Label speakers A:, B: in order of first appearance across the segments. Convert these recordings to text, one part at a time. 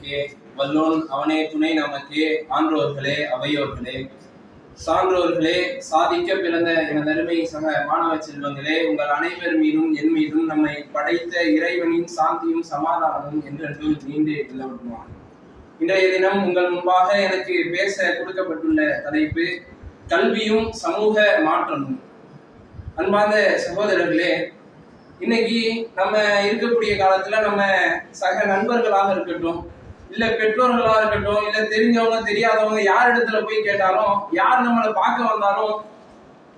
A: நமக்கே வல்லோன் அவனே துணை நமக்கே ஆன்றோர்களே அவையோர்களே. சான்றோர்களே சாதிக்க பிறந்த எனது அருமை சக மாணவ செல்வங்களே உங்கள் அனைவர் மீதும் என் மீதும் நம்மை படைத்த இறைவனின் சாந்தியும் சமாதானமும் என்றென்றும் நீண்டே நிலவட்டுமா இன்றைய தினம் உங்கள் முன்பாக எனக்கு பேச கொடுக்கப்பட்டுள்ள தலைப்பு கல்வியும் சமூக மாற்றமும். அன்பார்ந்த சகோதரர்களே இன்னைக்கு நம்ம இருக்கக்கூடிய காலத்துல நம்ம சக நண்பர்களாக இருக்கட்டும் இல்ல பெற்றோர்களாக இருக்கட்டும் இல்ல தெரிஞ்சவங்க தெரியாதவங்க யார் இடத்துல போய் கேட்டாலும் யார் நம்மளை பார்க்க வந்தாலும்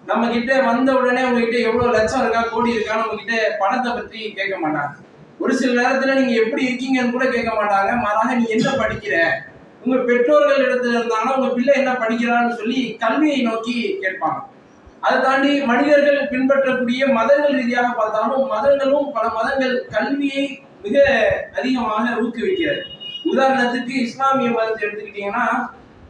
A: நம்ம கிட்ட வந்த உடனே உங்ககிட்ட எவ்வளவு லட்சம் இருக்கா கோடி இருக்கான்னு உங்ககிட்ட பணத்தை பத்தி கேட்க மாட்டாங்க. ஒரு சில நேரத்துல நீங்க எப்படி இருக்கீங்கன்னு கூட கேட்க மாட்டாங்க. மாறாக நீ என்ன படிக்கிற? உங்க பெற்றோர்கள் இடத்துல இருந்தாலும் உங்க பிள்ளை என்ன படிக்கிறான்னு சொல்லி கல்வியை நோக்கி கேட்பாங்க. அதை தாண்டி மனிதர்கள் பின்பற்றக்கூடிய மதங்கள் ரீதியாக பார்த்தாலும் மதங்களும் பல மதங்கள் கல்வியை மிக அதிகமாக ஊக்குவிக்கிறது. உதாரணத்துக்கு இஸ்லாமிய மதத்தை எடுத்துக்கிட்டீங்கன்னா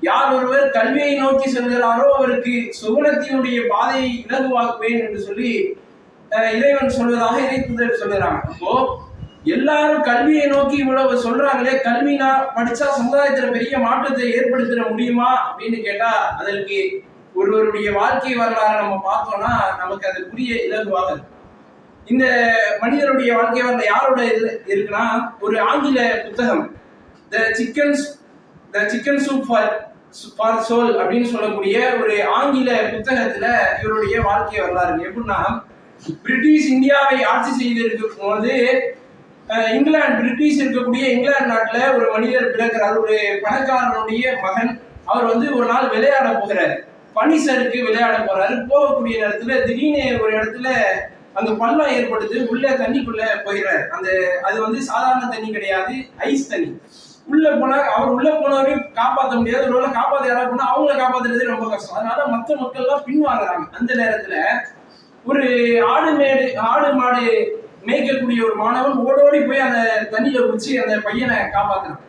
A: யார் ஒருவர் கல்வியை நோக்கி செல்கிறாரோ அவருக்கு சுகுணத்தினுடைய பாதையை இலகுவாக்குவேன் என்று சொல்லி இறைவன் சொல்வதாக இறைத்துதர் சொல்லுறாங்க அப்போ எல்லாரும் கல்வியை நோக்கி இவ்வளவு சொல்றாங்களே கல்வினா படிச்சா சமுதாயத்துல பெரிய மாற்றத்தை ஏற்படுத்திட முடியுமா அப்படின்னு கேட்டா அதற்கு ஒருவருடைய வாழ்க்கை வரலாறு நம்ம பார்த்தோம்னா நமக்கு அது புரிய இலகுவாக இந்த மனிதருடைய வாழ்க்கை வரலாறு யாரோட இது இருக்குன்னா ஒரு ஆங்கில புத்தகம். The chickens the chicken soup for for soul அப்படின்னு சொல்லக்கூடிய ஒரு ஆங்கில புத்தகத்துல இவருடைய வாழ்க்கை வரலாறு. எப்படின்னா பிரிட்டிஷ் இந்தியாவை ஆட்சி செய்திருக்கும் போது இங்கிலாந்து பிரிட்டிஷ் இருக்கக்கூடிய இங்கிலாந்து நாட்டுல ஒரு மனிதர் பிறக்கிறார். ஒரு பணக்காரனுடைய மகன் அவர் வந்து ஒரு நாள் விளையாட போகிறாரு. பனிசருக்கு விளையாட போறாரு. போகக்கூடிய நேரத்துல திடீர்னு ஒரு இடத்துல அங்க பள்ளம் ஏற்படுது. உள்ள தண்ணிக்குள்ள போயிடுறாரு. அந்த அது வந்து சாதாரண தண்ணி கிடையாது ஐஸ் தண்ணி. உள்ள போனா அவர் உள்ள போனவரையும் காப்பாற்ற முடியாது. ஒருவேளை காப்பாற்ற யாராவது போனா அவங்கள காப்பாத்துறது ரொம்ப கஷ்டம். அதனால மற்ற மக்கள் எல்லாம் பின்வாங்குறாங்க. அந்த நேரத்துல ஒரு ஆடு மேடு ஆடு மாடு மேய்க்கக்கூடிய ஒரு மாணவன் ஓடோடி போய் அந்த தண்ணியில குச்சி அந்த பையனை காப்பாத்துறான்.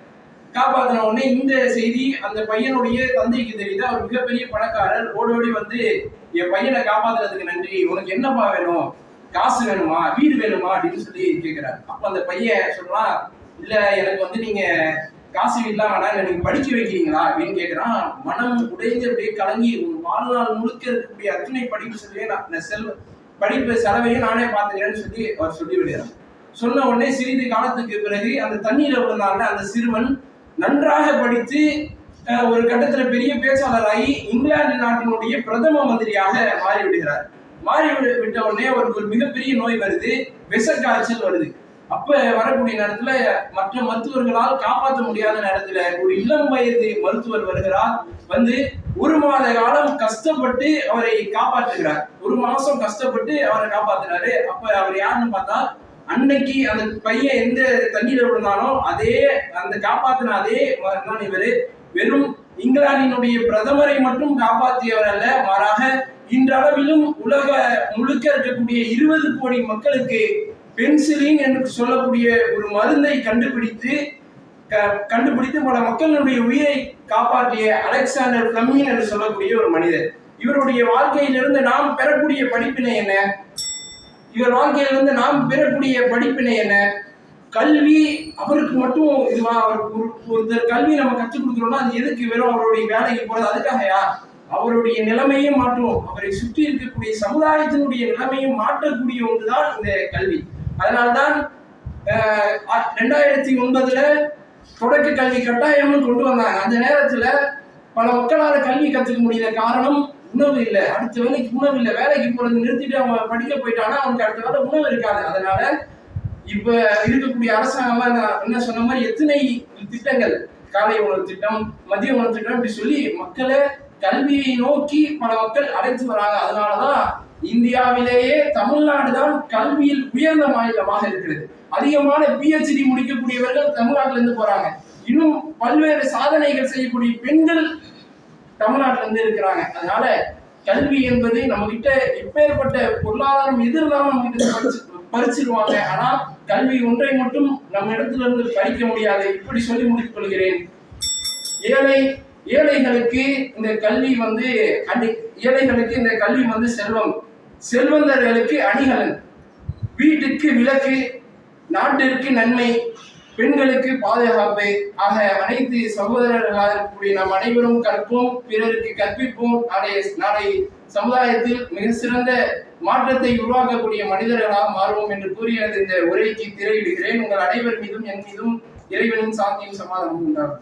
A: காப்பாத்தின உடனே இந்த செய்தி அந்த பையனுடைய தந்தைக்கு தெரியுது. அவர் மிகப்பெரிய பணக்காரர். ஓடோடி வந்து என் பையனை காப்பாத்துறதுக்கு நன்றி. உனக்கு என்னப்பா வேணும்? காசு வேணுமா? வீடு வேணுமா? அப்படின்னு சொல்லி கேட்கிறார் அப்ப அந்த பையன் சொல்றான் இல்ல எனக்கு வந்து நீங்க காசு வீடுலாம் வேணாம் இல்லை நீங்க படிக்க வைக்கிறீங்களா அப்படின்னு கேட்கிறான் மனம் உடைந்து அப்படியே கலங்கி ஒரு வாழ்நாள் முழுக்க இருக்கக்கூடிய அத்தனை படிப்பு செலவையே நான் செல்வ படிப்பு செலவையும் நானே பார்த்துக்கிறேன்னு சொல்லி அவர் சொல்லி விடுறார் சொன்ன உடனே சிறிது காலத்துக்கு பிறகு அந்த தண்ணீரை விழுந்தாங்க அந்த சிறுவன் நன்றாக படித்து ஒரு கட்டத்துல பெரிய பேச்சாளராகி இங்கிலாந்து நாட்டினுடைய பிரதம மந்திரியாக மாறி விடுகிறார் மாறி விடு- விட்ட உடனே அவருக்கு ஒரு மிகப்பெரிய நோய் வருது விஷக்காய்ச்சல் வருது. அப்ப வரக்கூடிய நேரத்துல மற்ற மருத்துவர்களால் காப்பாற்ற முடியாத நேரத்துல ஒரு இளம் வயது மருத்துவர் வருகிறார். வந்து ஒரு மாத காலம் கஷ்டப்பட்டு அவரை காப்பாற்றுகிறார். ஒரு மாசம் கஷ்டப்பட்டு அவரை காப்பாத்துறாரு. அப்ப அவர் யாருன்னு பார்த்தா அன்னைக்கு அந்த பையன் எந்த தண்ணீர விழுந்தானோ அதே அந்த காப்பாத்தின அதே தான் இவரு. வெறும் இங்கிலாந்தினுடைய பிரதமரை மட்டும் காப்பாற்றியவர் அல்ல மாறாக இன்றளவிலும் உலக முழுக்க இருக்கக்கூடிய இருபது கோடி மக்களுக்கு பென்சிலின் என்று சொல்லக்கூடிய ஒரு மருந்தை கண்டுபிடித்து கண்டுபிடித்து பல மக்களுடைய உயிரை காப்பாற்றிய அலெக்சாண்டர் பிளமிங் என்று சொல்லக்கூடிய ஒரு மனிதர். இவருடைய வாழ்க்கையிலிருந்து நாம் பெறக்கூடிய படிப்பினை என்ன? இவர் வாழ்க்கையிலிருந்து நாம் பெறக்கூடிய படிப்பினை என்ன? கல்வி அவருக்கு மட்டும் இதுவா ஒரு- ஒருத்தர் கல்வி நம்ம கற்றுக் கொடுக்குறோம்னா அது எதுக்கு வெறும் அவருடைய வேலைக்கு போறது? அதுக்காகயா அவருடைய நிலைமையும் மாற்றும். அவரை சுற்றி இருக்கக்கூடிய சமுதாயத்தினுடைய நிலைமையும் மாற்றக்கூடிய ஒன்றுதான் இந்த கல்வி. அதனால்தான் ரெண்டாயிரத்தி ஒன்பதுல தொடக்க கல்வி கட்டாயம்னு கொண்டு வந்தாங்க. அந்த நேரத்துல பல மக்களால் கல்வி கற்றுக்க முடியல. காரணம் உணவு இல்லை. அடுத்த வேலைக்கு உணவு இல்லை. வேலைக்கு போறது நிறுத்திட்டு அவன் படிக்க போயிட்டானா அவனுக்கு அடுத்த வேலை உணவு இருக்காது. அதனால இப்ப இருக்கக்கூடிய அரசாங்கம் நான் என்ன சொன்ன மாதிரி எத்தனை திட்டங்கள்? காலை உணவு திட்டம் மதிய உணவு திட்டம் இப்படி சொல்லி மக்களை கல்வியை நோக்கி பல மக்கள் அழைத்து வராங்க. அதனாலதான் இந்தியாவிலேயே தமிழ்நாடு தான் கல்வியில் உயர்ந்த மாநிலமாக இருக்கிறது. அதிகமான பிஹெச்டி முடிக்கக்கூடியவர்கள் தமிழ்நாட்டில இருந்து போறாங்க. இன்னும் பல்வேறு சாதனைகள் செய்யக்கூடிய பெண்கள் தமிழ்நாட்டில இருந்து இருக்கிறாங்க. அதனால கல்வி என்பது நம்ம கிட்ட எப்பேற்பட்ட பொருளாதாரம் எதிர்தான் நம்ம கிட்ட பறிச்சிருவாங்க ஆனா கல்வி ஒன்றை மட்டும் நம்ம இடத்துல இருந்து பறிக்க முடியாது. இப்படி சொல்லி முடித்துக் கொள்கிறேன். ஏழை ஏழைகளுக்கு இந்த கல்வி வந்து ஏழைகளுக்கு இந்த கல்வி வந்து செல்வம். செல்வந்தர்களுக்கு அணிகலன். வீட்டுக்கு விளக்கு நாட்டிற்கு நன்மை பெண்களுக்கு பாதுகாப்பு. ஆக அனைத்து சகோதரர்களாக இருக்கக்கூடிய நாம் அனைவரும் கற்போம் பிறருக்கு கற்பிப்போம். நாளைய நாளை சமுதாயத்தில் மிக சிறந்த மாற்றத்தை உருவாக்கக்கூடிய மனிதர்களாக மாறுவோம் என்று கூறி எனது இந்த உரைக்கு திரையிடுகிறேன். உங்கள் அனைவர் மீதும் என் மீதும் இறைவனின் சாந்தியும் சமாதானமும் உண்டாகும்.